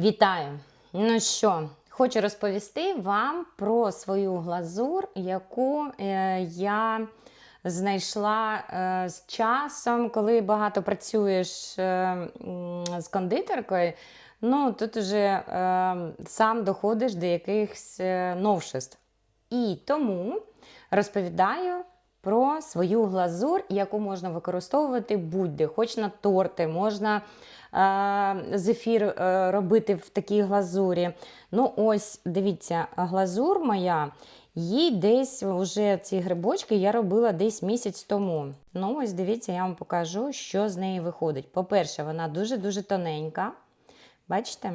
Вітаю! Ну що, хочу розповісти вам про свою глазур, яку е, я знайшла е, з часом, коли багато працюєш е, з кондитеркою. Ну, тут уже сам доходиш до якихось новшеств. І тому розповідаю про свою глазур, яку можна використовувати будь-де, хоч на торти, можна е, зефір е, робити в такій глазурі. Ну, ось, дивіться, глазур моя, їй десь вже ці грибочки я робила десь місяць тому. Ну, ось дивіться, я вам покажу, що з неї виходить. По-перше, вона дуже-дуже тоненька. Бачите?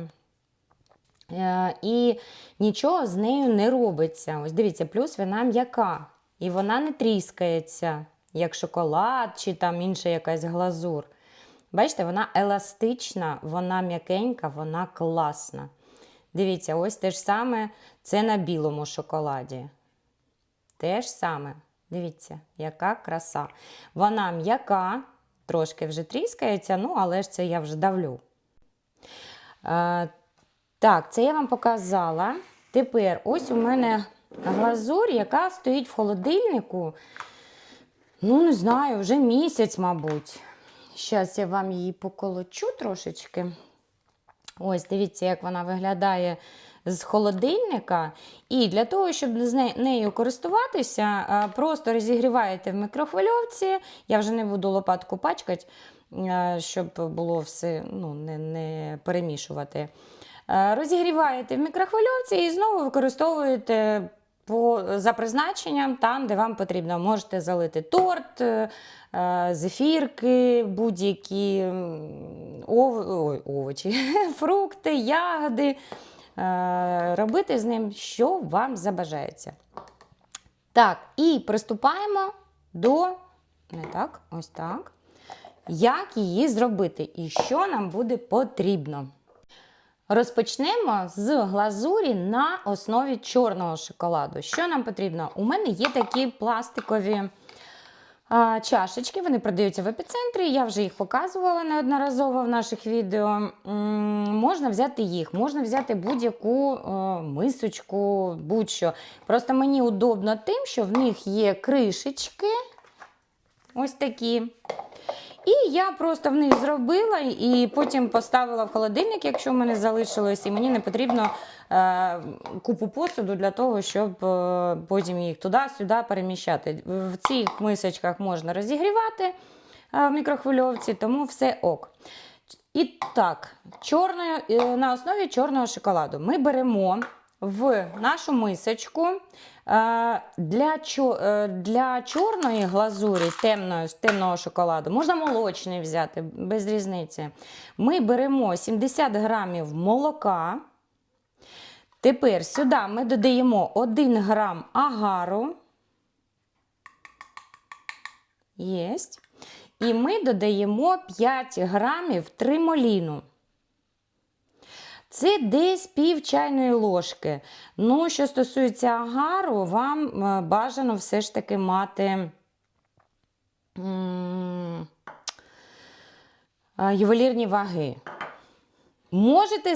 Е, І нічого з нею не робиться. Ось дивіться, плюс вона м'яка. І вона не тріскається, як шоколад чи там інша якась глазур. Бачите, вона еластична, вона м'якенька, вона класна. Дивіться, ось те ж саме це на білому шоколаді. Те ж саме. Дивіться, яка краса. Вона м'яка, трошки вже тріскається, ну, але ж це я вже давлю. Е, так, це я вам показала. Тепер ось у мене глазурь, яка стоїть в холодильнику. Ну, не знаю, вже місяць, мабуть. Зараз я вам її поколочу трошечки. Ось, дивіться, як вона виглядає з холодильника. І для того, щоб з нею користуватися, просто розігріваєте в мікрохвильовці. Я вже не буду лопатку пачкати, щоб було все ну, не, не перемішувати. Розігріваєте в мікрохвильовці і знову використовуєте по, за призначенням там, де вам потрібно. Можете залити торт, е, е, зефірки, будь-які ов, ой, овочі, фрукти, ягоди. Е, Робити з ним, що вам забажається. Так, і приступаємо до не так, ось так. Як її зробити і що нам буде потрібно. Розпочнемо з глазурі на основі чорного шоколаду. Що нам потрібно? У мене є такі пластикові а, чашечки, вони продаються в епіцентрі. Я вже їх показувала неодноразово в наших відео. М, можна взяти їх, можна взяти будь-яку мисочку, будь-що. Просто мені удобно тим, що в них є кришечки. Ось такі. І я просто в них зробила і потім поставила в холодильник, якщо в мене залишилось, і мені не потрібно е, купу посуду для того, щоб е, потім їх туди-сюди переміщати. В цих мисочках можна розігрівати е, в мікрохвильовці, тому все ок. І так, чорною, е, на основі чорного шоколаду ми беремо в нашу мисочку е, для, е, для чорної глазурі, темної, темного шоколаду, можна молочний взяти, без різниці. Ми беремо 70 грамів молока. Тепер сюди ми додаємо 1 грам агару. Єсть. І ми додаємо 5 грамів тримоліну. Це десь пів чайної ложки. Ну, що стосується агару, вам е, бажано все ж таки мати е, ювелірні ваги. Можете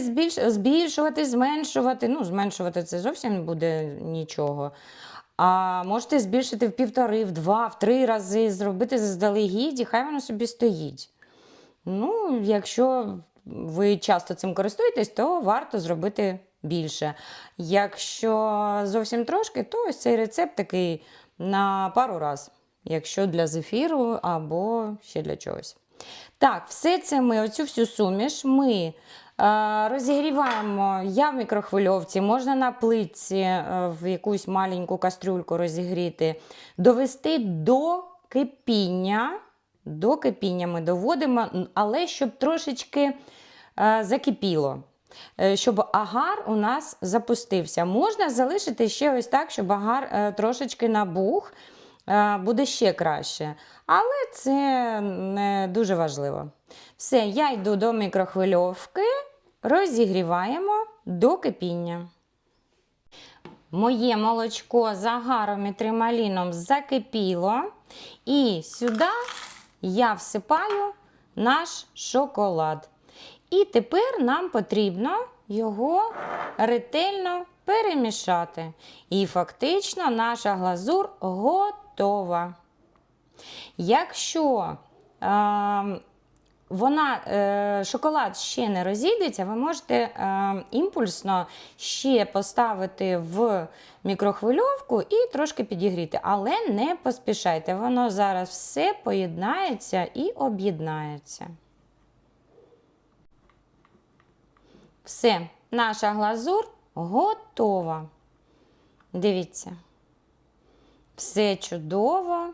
збільшувати, зменшувати. Ну, зменшувати це зовсім не буде нічого. А можете збільшити в півтори, в два, в три рази, зробити заздалегідь, і хай воно собі стоїть. Ну, якщо ви часто цим користуєтесь, то варто зробити більше. Якщо зовсім трошки, то ось цей рецепт такий на пару раз, якщо для зефіру або ще для чогось. Так, все це ми, оцю всю суміш, ми е, розігріваємо я в мікрохвильовці, можна на плитці е, в якусь маленьку кастрюльку розігріти, довести до кипіння. До кипіння ми доводимо, але щоб трошечки е, закипіло. Е, Щоб агар у нас запустився. Можна залишити ще ось так, щоб агар е, трошечки набух, буде ще краще. Але це не дуже важливо. Все, я йду до мікрохвильовки, розігріваємо до кипіння. Моє молочко з агаром і трималіном закипіло. І сюди я всипаю наш шоколад. І тепер нам потрібно його ретельно перемішати. І фактично наша глазур готова. Якщо е, вона, е, шоколад ще не розійдеться, ви можете е, імпульсно ще поставити в мікрохвильовку і трошки підігріти. Але не поспішайте, воно зараз все поєднається і об'єднається. Все, наша глазур готова. Дивіться. Все чудово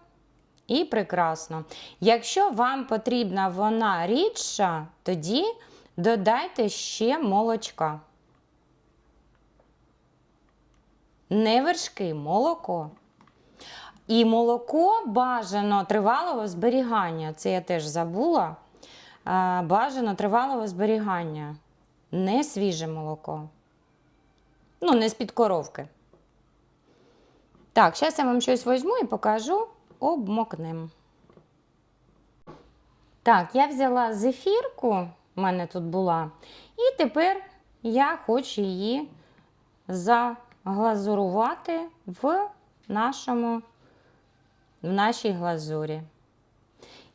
і прекрасно. Якщо вам потрібна вона рідша, тоді додайте ще молочка. Не вершки, молоко. І молоко бажано тривалого зберігання. Це я теж забула. Бажано тривалого зберігання. Не свіже молоко. Ну, не з-під коровки. Так, зараз я вам щось візьму і покажу, обмокнем. Так, я взяла зефірку, в мене тут була, і тепер я хочу її заглазурувати в нашому, в нашій глазурі.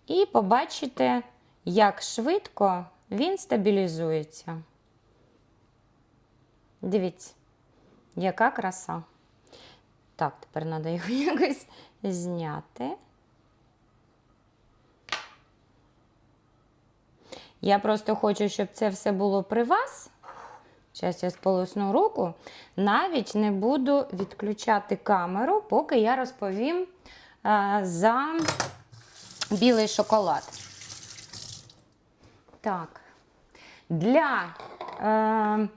І побачите, як швидко він стабілізується. Дивіться, яка краса. Так, тепер треба його якось зняти. Я просто хочу, щоб це все було при вас. Зараз я сполосну руку. Навіть не буду відключати камеру, поки я розповім а, за білий шоколад. Так, для е,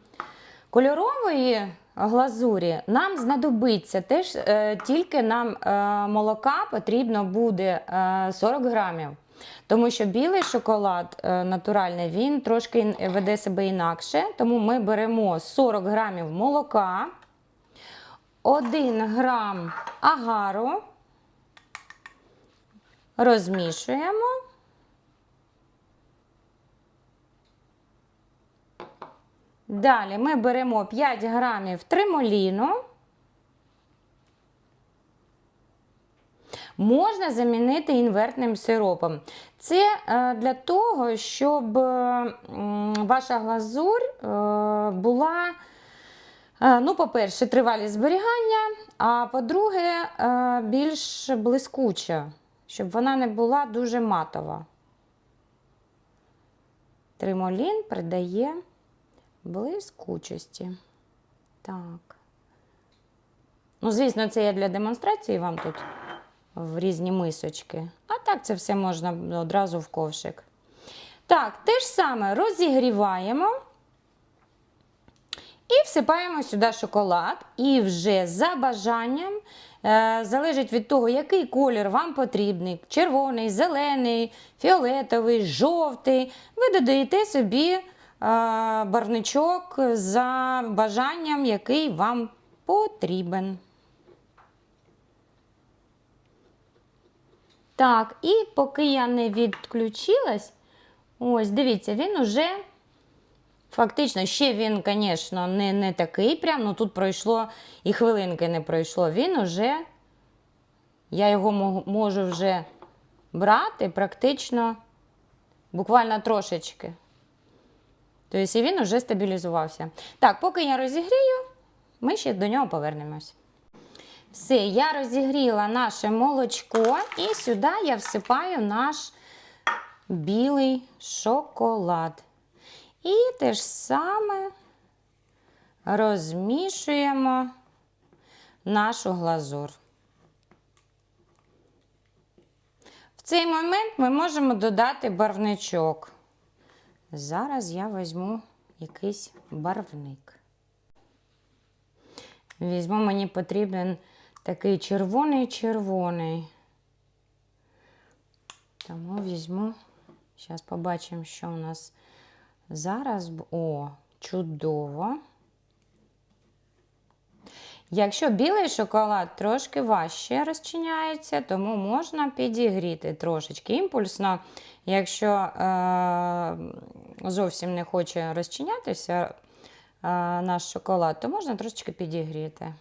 кольорової глазурі нам знадобиться теж е, тільки нам е, молока потрібно буде е, 40 грамів. Тому що білий шоколад е, натуральний, він трошки веде себе інакше. Тому ми беремо 40 грамів молока, 1 грам агару, розмішуємо. Далі ми беремо 5 грамів тримоліну. Можна замінити інвертним сиропом. Це е, для того, щоб е, ваша глазурь е, була, ну, по-перше, тривалість зберігання, а по-друге, більш блискуча, щоб вона не була дуже матова. Тримолін придає блискучості. Так. Ну, звісно, це я для демонстрації вам тут в різні мисочки. А так це все можна одразу в ковшик. Так, те ж саме розігріваємо і всипаємо сюди шоколад. І вже за бажанням, е, залежить від того, який колір вам потрібний: червоний, зелений, фіолетовий, жовтий. Ви додаєте собі е, барвничок за бажанням, який вам потрібен. Так, і поки я не відключилась, ось, дивіться, він уже фактично, ще він, звісно, не, не такий прям, ну тут пройшло і хвилинки не пройшло. Він уже, я його можу вже брати практично буквально трошечки. Тобто він вже стабілізувався. Так, поки я розігрію, ми ще до нього повернемось. Все, я розігріла наше молочко і сюди я всипаю наш білий шоколад. І те ж саме розмішуємо нашу глазур. В цей момент ми можемо додати барвничок. Зараз я візьму якийсь барвник. Візьму, мені потрібен такий червоний-червоний. Тому візьму. Зараз побачимо, що у нас зараз. О, чудово. Якщо білий шоколад трошки важче розчиняється, тому можна підігріти трошечки імпульсно. Якщо е, зовсім не хоче розчинятися, наш шоколад, то можна трошечки підігріти.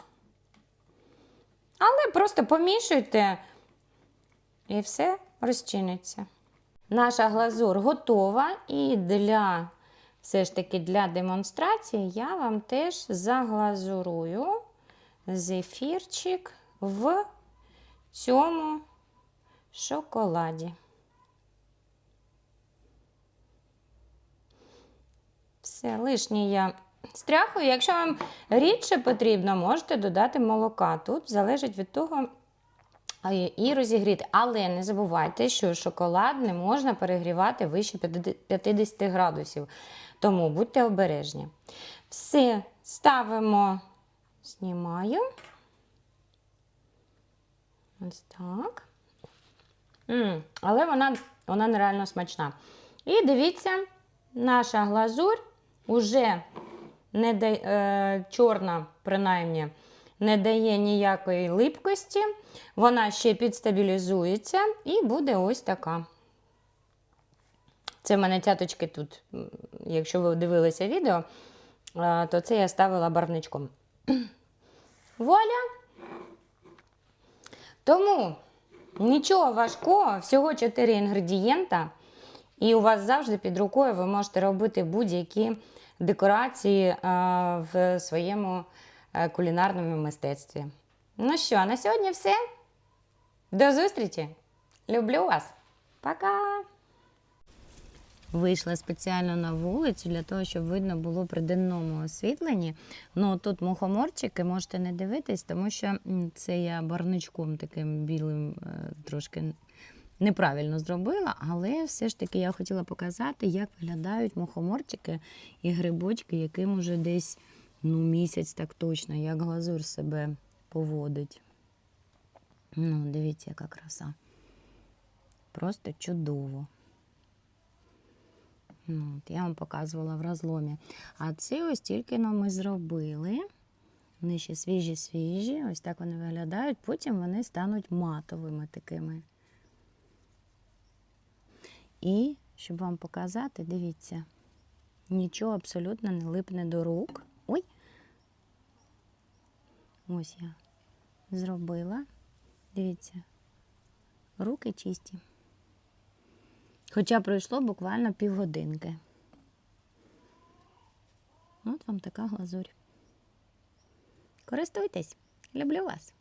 Але просто помішуйте і все розчиниться. Наша глазур готова. І для все ж таки для демонстрації я вам теж заглазурую зефірчик в цьому шоколаді. Все, лишнє я стряхую. Якщо вам рідше потрібно, можете додати молока. Тут залежить від того і розігріти. Але не забувайте, що шоколад не можна перегрівати вище 50 градусів. Тому будьте обережні. Все, ставимо, знімаю. Ось так. М, але вона, вона нереально смачна. І дивіться, наша глазурь уже не да, е, чорна, принаймні, не дає ніякої липкості. Вона ще підстабілізується і буде ось така. Це в мене цяточки тут. Якщо ви дивилися відео, то це я ставила барвничком. Вуаля! Тому нічого важкого, всього 4 інгредієнта. І у вас завжди під рукою ви можете робити будь-які декорації е, в своєму е, кулінарному мистецтві. Ну що, на сьогодні все. До зустрічі! Люблю вас! Пока! Вийшла спеціально на вулицю для того, щоб видно було при денному освітленні. Ну тут мухоморчики можете не дивитись, тому що це я барничком таким білим е, трошки неправильно зробила, але все ж таки я хотіла показати, як виглядають мухоморчики і грибочки, яким уже десь ну, місяць так точно, як глазур себе поводить. Ну, дивіться, яка краса. Просто чудово. Ну, от, я вам показувала в розломі. А це ось тільки но ми зробили. Вони ще свіжі-свіжі, ось так вони виглядають. Потім вони стануть матовими такими. І, щоб вам показати, дивіться, нічого абсолютно не липне до рук. Ой! Ось я зробила. Дивіться, руки чисті. Хоча пройшло буквально півгодинки. От вам така глазурь. Користуйтесь, люблю вас!